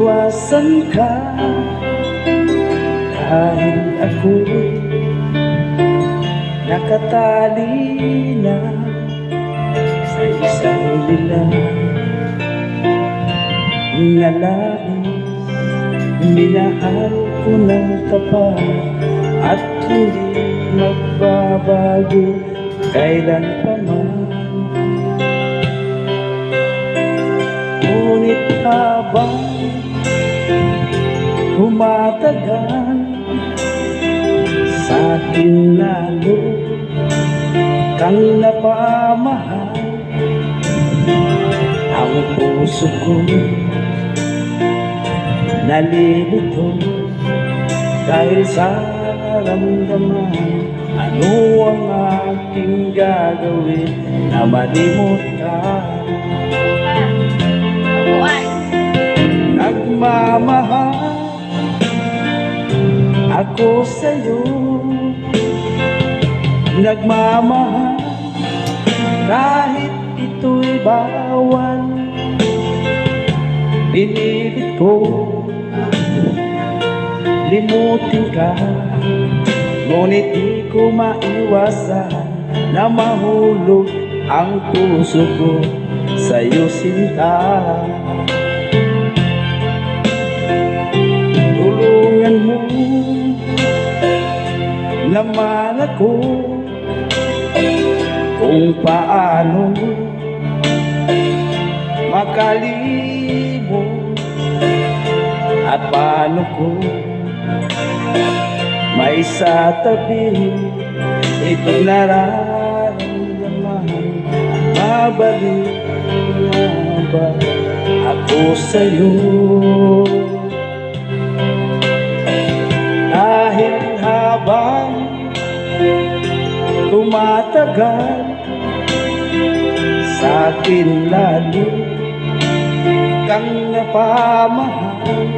iwasan ka. Dahil ako'y nakatali na Sa isang lilang nalais Minahal ko ng tapat At hindi magbabago kailan pa man Ngunit humatagal Sa akin lalo kang napamahal. Ang puso ko nalilito Dahil sa ramdaman. Ano ang aking gagawin na malimot ka ako sa'yo. Nagmamahal kahit ito'y bawal Pinilit ko. Limutin ka Ngunit di ko maiwasan na mahulog ang puso ko sa'yo sinta naman ako kung paano makalimo at paano ko may sa tabi ito nararamdaman. Mabalik na ba ako sa'yo habang tumatagal. Sa akin lalo kang napamahal.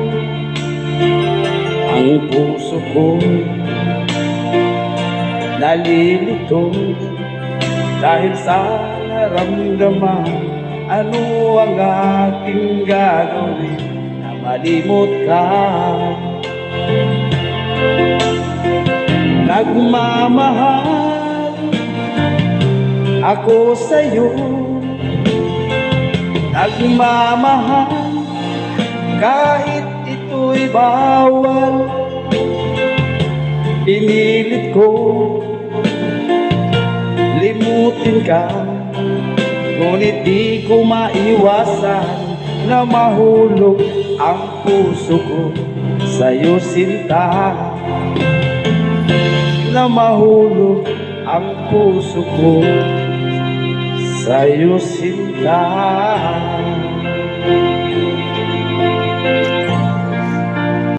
Ang puso ko nalilito. Dahil sa naramdaman ano ang ating gagawin? Na malimot ka Nagmamahal ako sa'yo. Nagmamahal kahit ito'y bawal. Pinilit ko limutin ka. Ngunit di ko maiwasan na mahulog ang puso ko sa'yo sinta na mahulog ang puso ko. Sa'yo sinta